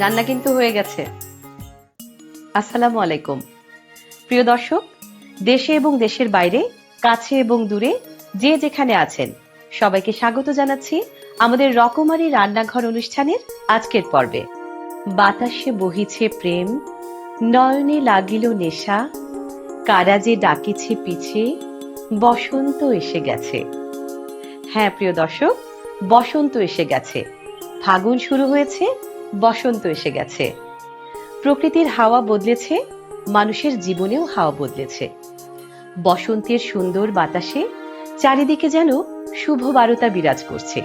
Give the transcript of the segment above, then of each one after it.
রান্না কিন্তু হয়ে গেছে। আসসালামু আলাইকুম। প্রিয় দর্শক, দেশে এবং দেশের বাইরে, কাছে এবং দূরে যে যেখানে আছেন, সবাইকে স্বাগত জানাচ্ছি আমাদের রকমারি রান্নাঘর অনুষ্ঠানের আজকের পর্বে। বাতাসে বহিছে প্রেম, নয়নে লাগিল নেশা কারাজে ডাকিছে পিছে, বসন্ত এসে গেছে। হ্যাঁ প্রিয় দর্শক, বসন্ত এসে গেছে। ফাগুন শুরু হয়েছে বসন্ত এসে গেছে। প্রকৃতির হাওয়া বদলেছে, মানুষের জীবনেও হাওয়া বদলেছে। বসন্তের সুন্দর বাতাসে চারিদিকে যেন শুভ বারতা বিরাজ করছে।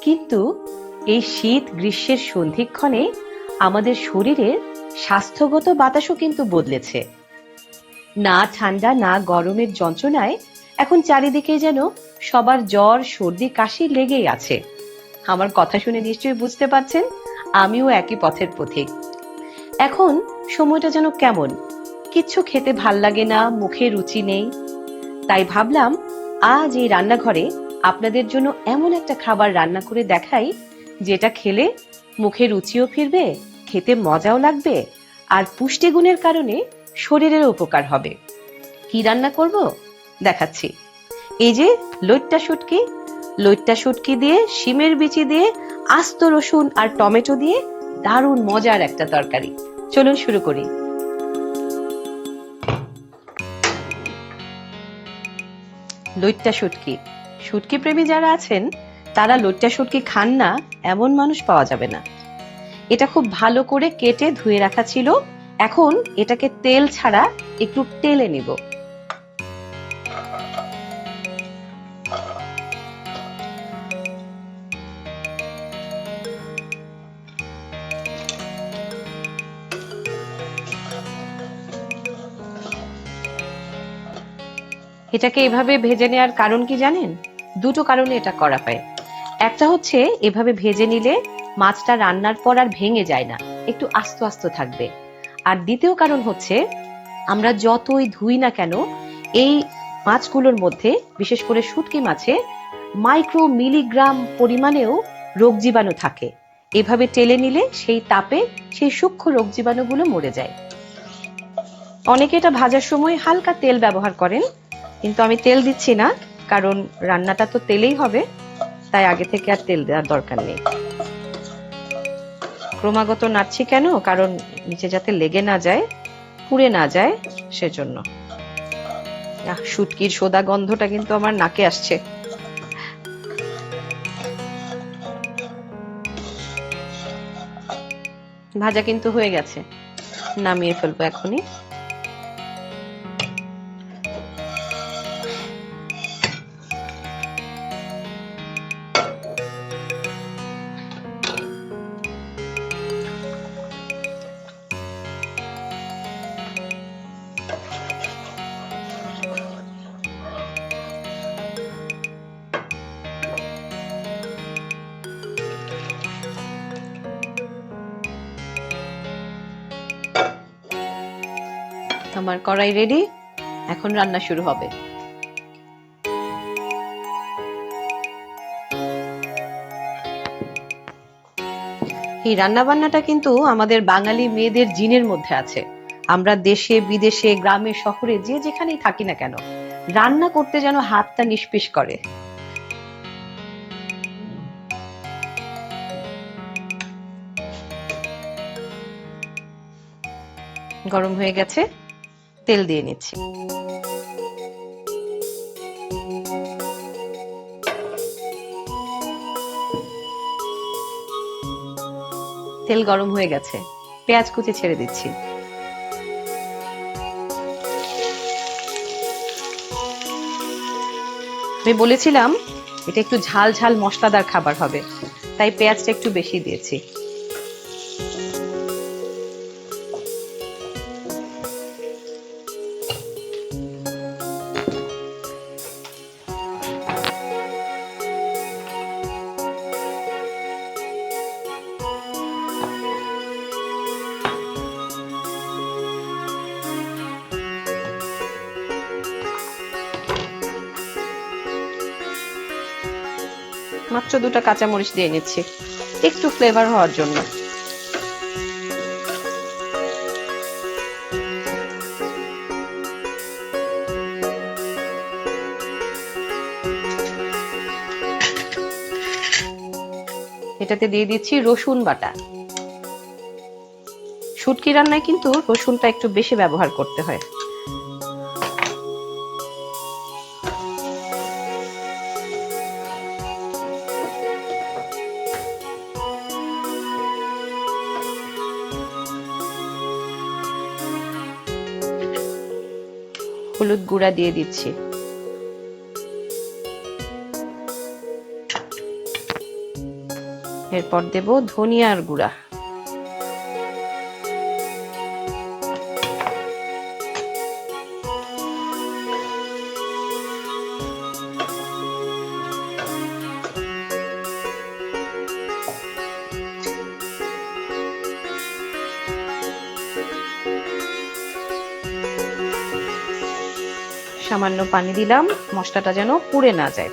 কিন্তু এই শীত গ্রীষ্মের সন্ধিক্ষণে আমাদের শরীরের স্বাস্থ্যগত বাতাসও কিন্তু বদলেছে। না ঠান্ডা, না গরমের যন্ত্রণায় এখন চারিদিকে যেন সবার জ্বর, সর্দি, কাশি লেগেই আছে। আমার কথা শুনে নিশ্চয়ই বুঝতে পারছেন? আমিও একই পথের পথিক। এখন সময়টা যেন কেমন? কিচ্ছু খেতে ভালো লাগে না, মুখে রুচি নেই। তাই ভাবলাম, আজ এই রান্নাঘরে আপনাদের জন্য এমন একটা খাবার রান্না করে দেখাই, যেটা খেলে মুখে রুচিও ফিরবে, খেতে মজাও লাগবে, আর পুষ্টিগুণের কারণে শরীরের উপকার হবে। কি রান্না করব? দেখাচ্ছি। এই যে, লইট্টা শুটকি। লইট্টা শুটকি দিয়ে, শিমের বিচি দিয়ে আস্ত রসুন আর টমেটো দিয়ে দারুণ মজার একটা তরকারি। চলুন শুরু করি। লইট্টা শুটকি শুটকি প্রেমী যারা আছেন, তারা লইট্টা শুটকি খান না, এমন মানুষ পাওয়া যাবে না। এটা খুব ভালো করে কেটে ধুয়ে রাখা ছিল। এখন এটাকে তেল ছাড়া একটু টেলে নিব। এটাকে এভাবে ভেজে নেওয়ার কারণ কি জানেন? দুটো কারণে এটা করা হয়। একটা হচ্ছে, এভাবে ভেজে নিলে মাছটা রান্নার পর আর ভেঙে যায় না, একটু আস্ত আস্ত থাকবে। আর দ্বিতীয় কারণ হচ্ছে, আমরা যতই ধুই না কেন, এই মাছগুলোর মধ্যে, বিশেষ করে শুটকি মাছে মাইক্রো মিলিগ্রাম পরিমাণেও রোগ জীবাণু থাকে। এভাবে টেলে নিলে সেই তাপে সেই সূক্ষ্ম রোগ জীবাণুগুলো মরে যায়। অনেকে এটা ভাজার সময় হালকা তেল ব্যবহার করেন কিন্তু আমি তেল দিচ্ছি না কারণ রান্নাটা তো তেলেই হবে তাই আগে থেকে আর তেল দেওয়ার দরকার নেই। ক্রমাগত নাড়ছি কেন? কারণ নিচে যাতে লেগে না যায় পুড়ে না যায় সেজন্য। আহ, শুটকির সোদা গন্ধটা কিন্তু আমার নাকে আসছে। ভাজা কিন্তু হয়ে গেছে নামিয়ে ফেলব এখনই। আমার কড়াই রেডি এখন রান্না শুরু হবে। এই রান্না বান্নাটা কিন্তু আমাদের বাঙালি মেয়েদের জিনের মধ্যে আছে। আমরা দেশে, বিদেশে, গ্রামে, শহরে, যে যেখানেই থাকি না কেন, রান্না করতে যেন হাতটা নিষ্পিস করে। গরম হয়ে গেছে। তেল দিয়ে নিচ্ছি। তেল গরম হয়ে গেছে। পেঁয়াজ কুচি ছেড়ে দিচ্ছি। আমি বলেছিলাম, এটা একটু ঝাল ঝাল মশলাদার খাবার হবে, তাই পেঁয়াজটা একটু বেশি দিয়েছি। মাত্র দুটো কাঁচামরিচ দিয়ে নিচ্ছি একটু ফ্লেভার হওয়ার জন্য। এটাতে দিয়ে দিচ্ছি রসুন বাটা। শুটকি রান্নায় কিন্তু রসুনটা একটু বেশি ব্যবহার করতে হয়। হলুদ গুঁড়া দিয়ে দিচ্ছি। এরপর দেব ধনিয়ার গুঁড়া। সামান্য পানি দিলাম, মশলাটা যেন পুড়ে না যায়।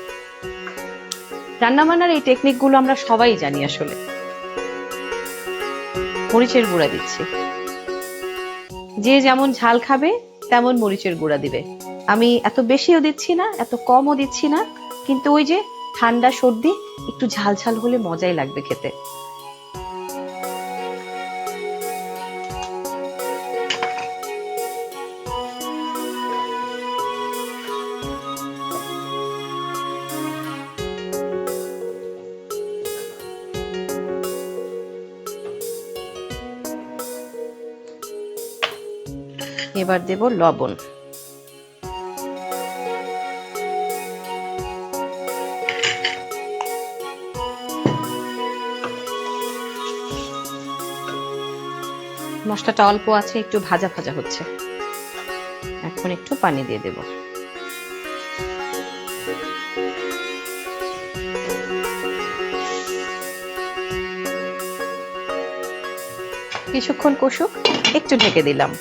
রান্নাবান্নার এই টেকনিকগুলো আমরা সবাই জানি আসলে। মরিচের গুঁড়া দিচ্ছি। যে যেমন ঝাল খাবে, তেমন মরিচের গুঁড়া দিবে। আমি এত বেশিও দিচ্ছি না, এত কমও দিচ্ছি না, কিন্তু ওই যে ঠান্ডা সর্দি, একটু ঝাল ঝাল হলে মজাই লাগবে খেতে। এবার দেব লবণ। মশলাটা অল্প আছে, একটু ভাজা ভাজা হচ্ছে। এখন একটু পানি দিয়ে দেব। কিছুক্ষণ কষুক, একটু ঢেকে দিলাম।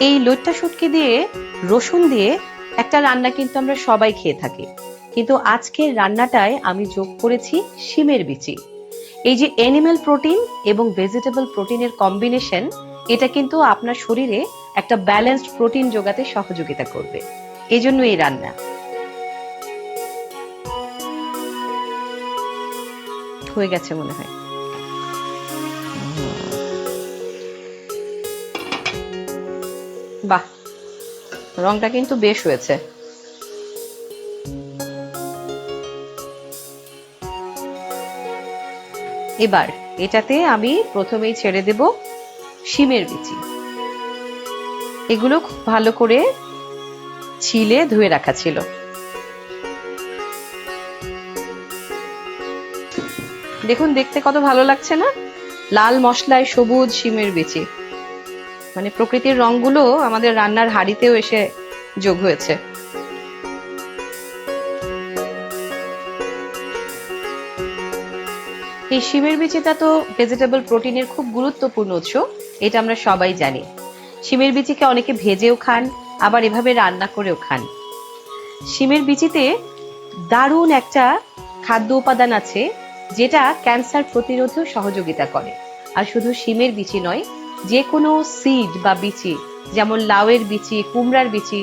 এই লইট্টা শুটকি দিয়ে, রসুন দিয়ে একটা রান্না কিন্তু আমরা সবাই খেয়ে থাকি। কিন্তু আজকের রান্নাটায় আমি যোগ করেছি শিমের বিচি। এই যে অ্যানিমেল প্রোটিন এবং ভেজিটেবল প্রোটিনের কম্বিনেশন এটা কিন্তু আপনার শরীরে একটা ব্যালেন্সড প্রোটিন যোগাতে সহযোগিতা করবে। এই জন্য এই রান্না। হয়ে গেছে মনে হয়। বাহ, রংটা কিন্তু বেশ হয়েছে। এবার এটাতে আমি প্রথমেই ছেড়ে দেব শিমের বিচি। এগুলো খুব ভালো করে ছিলে ধুয়ে রাখা ছিল। দেখুন, দেখতে কত ভালো লাগছে না? লাল মশলায় সবুজ শিমের বিচি। মানে প্রকৃতির রংগুলো আমাদের রান্নার হাড়িতেও এসে যোগ হয়েছে। এই শিমের বিচিটা তো ভেজিটেবল প্রোটিনের খুব গুরুত্বপূর্ণ উৎস, এটা আমরা সবাই জানি। শিমের বিচিকে অনেকে ভেজেও খান, আবার এভাবে রান্না করেও খান। শিমের বিচিতে দারুণ একটা খাদ্য উপাদান আছে, যেটা ক্যান্সার প্রতিরোধেও সহযোগিতা করে। আর শুধু শিমের বিচি নয় যে কোনো সিড বা বিচি, যেমন লাউয়ের বিচি, কুমড়ার বিচি,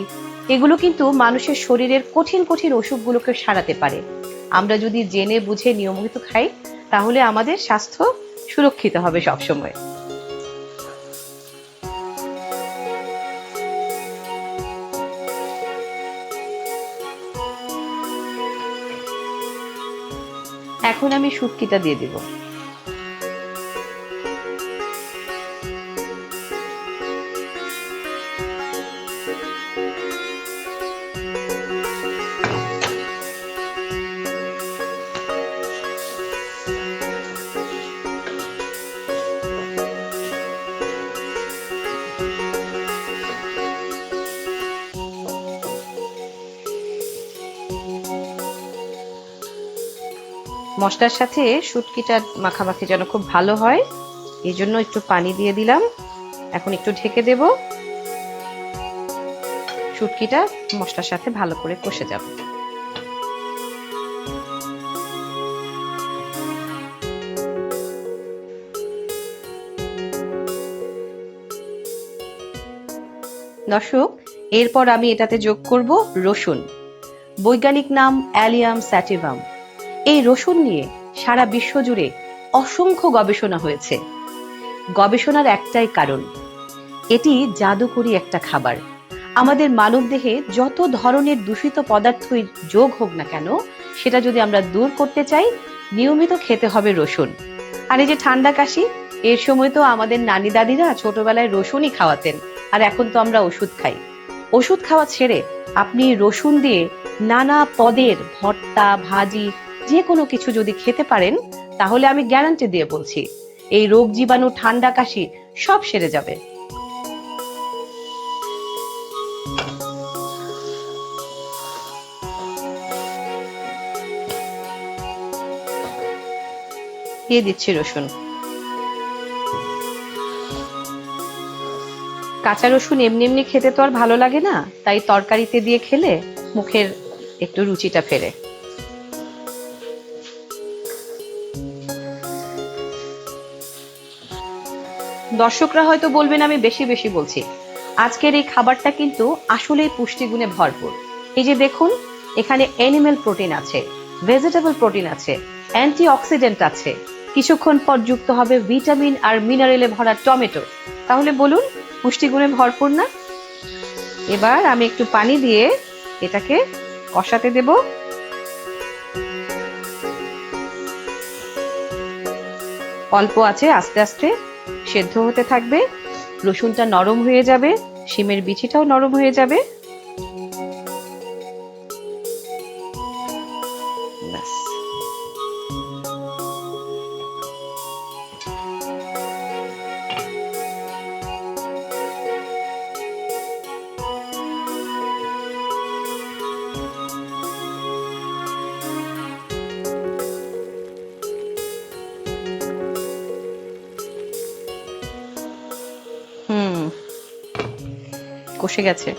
এগুলো কিন্তু মানুষের শরীরের কঠিন কঠিন অসুখগুলোকে সারাতে পারে। আমরা যদি জেনে বুঝে নিয়মিত খাই, তাহলে আমাদের স্বাস্থ্য সুরক্ষিত হবে সবসময়। এখন আমি শুটকিটা দিয়ে দিব। মশলার সাথে শুটকিটা মাখামাখি যেন খুব ভালো হয়, এই জন্য একটু পানি দিয়ে দিলাম। এখন একটু ঢেকে দেব। শুটকিটা মশলার সাথে ভালো করে কষে যাব। দর্শক, এরপর আমি এটাতে যোগ করব রসুন। বৈজ্ঞানিক নাম অ্যালিয়াম স্যাটিভাম। এই রসুন নিয়ে সারা বিশ্ব জুড়ে অসংখ্য গবেষণা হয়েছে। গবেষণার একটাই কারণ, এটি জাদুকরী একটা খাবার। আমাদের মানবদেহে যত ধরনের দূষিত পদার্থই যোগ হোক না কেন, সেটা যদি আমরা দূর করতে চাই, নিয়মিত খেতে হবে রসুন। আর এই যে ঠান্ডা কাশি, এর সময় তো আমাদের নানি দাদিরা ছোটবেলায় রসুনই খাওয়াতেন, আর এখন তো আমরা ওষুধ খাই। ওষুধ খাওয়া ছেড়ে আপনি রসুন দিয়ে নানা পদের ভর্তা, ভাজি যে কোনো কিছু যদি খেতে পারেন, তাহলে আমি গ্যারান্টি দিয়ে বলছি, এই রোগ জীবাণু ঠান্ডা কাশি সব সেরে যাবে। দিয়ে দিচ্ছি রসুন। কাঁচা রসুন এমনি এমনি খেতে তো আর ভালো লাগে না, তাই তরকারিতে দিয়ে খেলে মুখের একটু রুচিটা ফেরে। দর্শকরা হয়তো বলবেন, আমি বেশি বেশি বলছি। আজকের এই খাবারটা কিন্তু আসলেই পুষ্টিগুণে ভরপুর। এই যে দেখুন, এখানে অ্যানিমেল প্রোটিন আছে ভেজিটেবল প্রোটিন আছে অ্যান্টি অক্সিডেন্ট আছে। কিছুক্ষণ পর যুক্ত হবে ভিটামিন আর মিনারেলে ভরা টমেটো। তাহলে বলুন, পুষ্টিগুণে ভরপুর না? এবার আমি একটু পানি দিয়ে এটাকে কষাতে দেব। অল্প আছে, আস্তে আস্তে। সেদ্ধ হতে থাকবে। রসুনটা নরম হয়ে যাবে। শিমের বিচিটাও নরম হয়ে যাবে। কষে গেছে।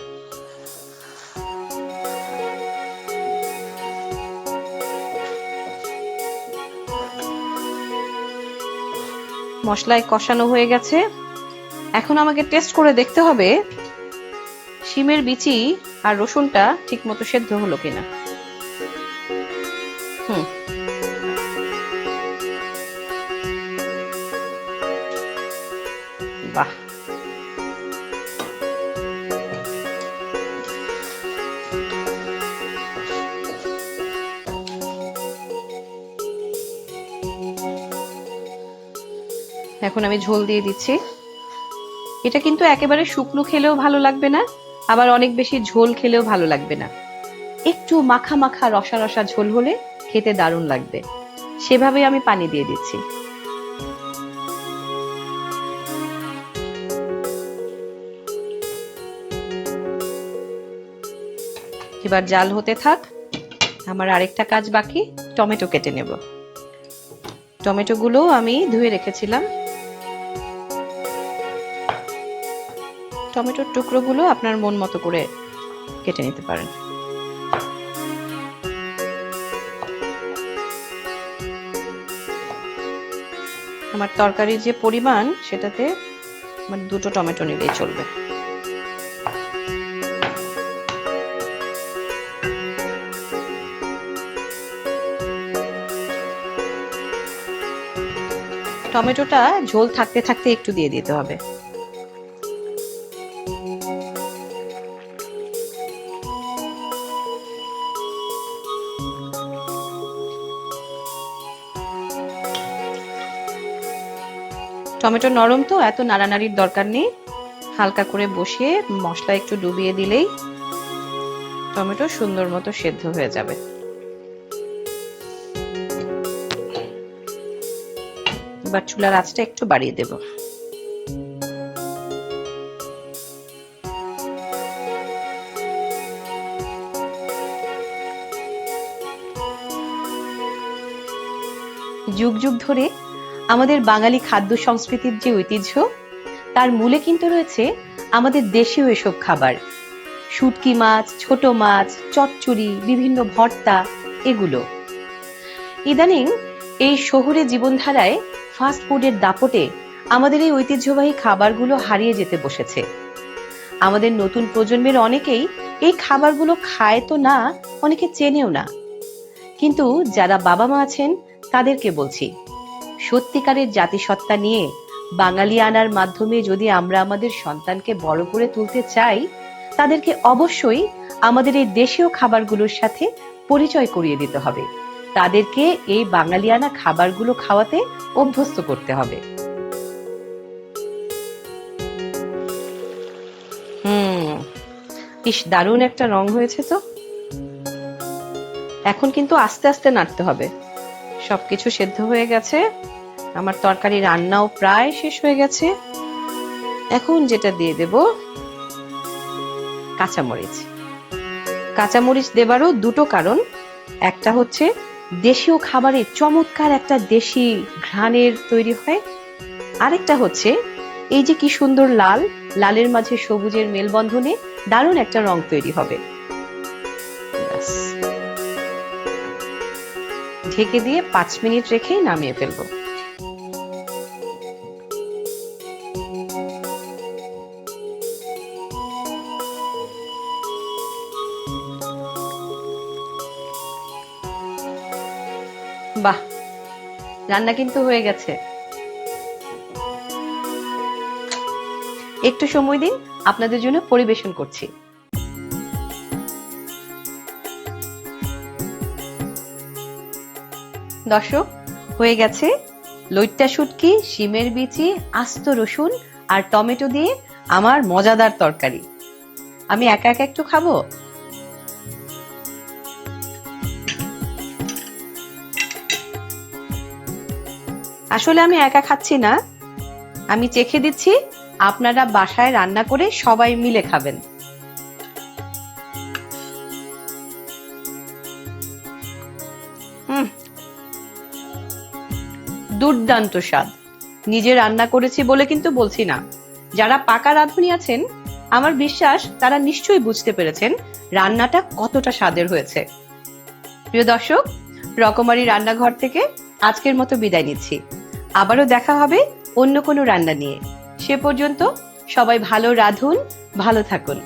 মশলায় কষানো হয়ে গেছে। এখন আমাকে টেস্ট করে দেখতে হবে শিমের বিচি আর রসুনটা ঠিক মতো সেদ্ধ হলো কিনা। এখন আমি ঝোল দিয়ে দিচ্ছি। এটা কিন্তু একেবারে শুকনো খেলেও ভালো লাগবে না, আবার অনেক বেশি ঝোল খেলেও ভালো লাগবে না। একটু মাখা মাখা রসা রসা ঝোল হলে খেতে দারুণ লাগবে। সেভাবে আমি পানি দিয়ে দিচ্ছি। এবার জাল হতে থাক। আমার আরেকটা কাজ বাকি, টমেটো কেটে নেব। টমেটোগুলো আমি ধুয়ে রেখেছিলাম। টমেটোর টুকরোগুলো আপনার মন মতো করে কেটে নিতে পারেন। আমার তরকারির যে পরিমাণ, সেটাতে আমার দুটো টমেটো নিলেই চলবে। টমেটোটা ঝোল থাকতে থাকতে একটু দিয়ে দিতে হবে। টমেটো নরম তো, এত নাড়ানাড়ির দরকার নেই। হালকা করে বসিয়ে মশলা একটু ডুবিয়ে দিলেই টমেটো সুন্দর মতো সেদ্ধ হয়ে যাবে। এবার চুলার আঁচটা একটু বাড়িয়ে দেব। যুগ যুগ ধরে আমাদের বাঙালি খাদ্য সংস্কৃতির যে ঐতিহ্য, তার মূলে কিন্তু রয়েছে আমাদের দেশীয় এসব খাবার। শুটকি মাছ, ছোট মাছ, চচ্চড়ি, বিভিন্ন ভর্তা, এগুলো। ইদানিং এই শহুরে জীবনধারায় ফাস্ট ফুডের দাপটে আমাদের এই ঐতিহ্যবাহী খাবারগুলো হারিয়ে যেতে বসেছে। আমাদের নতুন প্রজন্মের অনেকেই এই খাবারগুলো খায় তো না, অনেকে চেনেও না। কিন্তু যারা বাবা মা আছেন, তাদেরকে বলছি সত্যিকারের জাতিসত্তা নিয়ে বাঙালি আনার মাধ্যমে যদি আমরা আমাদের সন্তানকে বড় করে তুলতে চাই, তাদেরকে অবশ্যই আমাদের এই দেশীয় খাবারগুলোর সাথে পরিচয় করিয়ে দিতে হবে। তাদেরকে এই বাঙালিয়ানা খাবারগুলো খাওয়াতে অভ্যস্ত করতে হবে। হুম, ইস, দারুণ একটা রং হয়েছে তো। এখন কিন্তু আস্তে আস্তে নাড়তে হবে। সবকিছু সেদ্ধ হয়ে গেছে। আমার তরকারি রান্নাও প্রায় শেষ হয়ে গেছে। এখন যেটা দিয়ে দেব, কাঁচামরিচ। কাঁচামরিচ দেবারও দুটো কারণ। একটা হচ্ছে, দেশীয় খাবারে চমৎকার একটা দেশি ঘ্রাণের তৈরি হয়। আরেকটা হচ্ছে, এই যে কি সুন্দর লাল, লালের মাঝে সবুজের মেলবন্ধনে দারুণ একটা রং তৈরি হবে। ঢেকে দিয়ে পাঁচ মিনিট রেখেই নামিয়ে ফেলব। বাহ, রান্না কিন্তু হয়ে গেছে। একটু সময় দিন, আপনাদের জন্য পরিবেশন করছি। দর্শক, হয়ে গেছে লইট্টা শুটকি, শিমের বিচি, আস্ত রসুন আর টমেটো দিয়ে আমার মজাদার তরকারি। আমি একা একা একটু খাব? আসলে আমি একা খাচ্ছি না। আমি চেখে দিচ্ছি, আপনারা বাসায় রান্না করে সবাই মিলে খাবেন। দুর্দান্ত স্বাদ। নিজে রান্না করেছি বলে কিন্তু বলছি না। যারা পাকা রাঁধুনি আছেন, আমার বিশ্বাস তারা নিশ্চয়ই বুঝতে পেরেছেন রান্নাটা কতটা স্বাদের হয়েছে। প্রিয় দর্শক, রকমারি রান্নাঘর থেকে আজকের মতো বিদায় নিচ্ছি। আবারও দেখা হবে অন্য কোনো রান্না নিয়ে। সে পর্যন্ত সবাই ভালো রাঁধুন, ভালো থাকুন।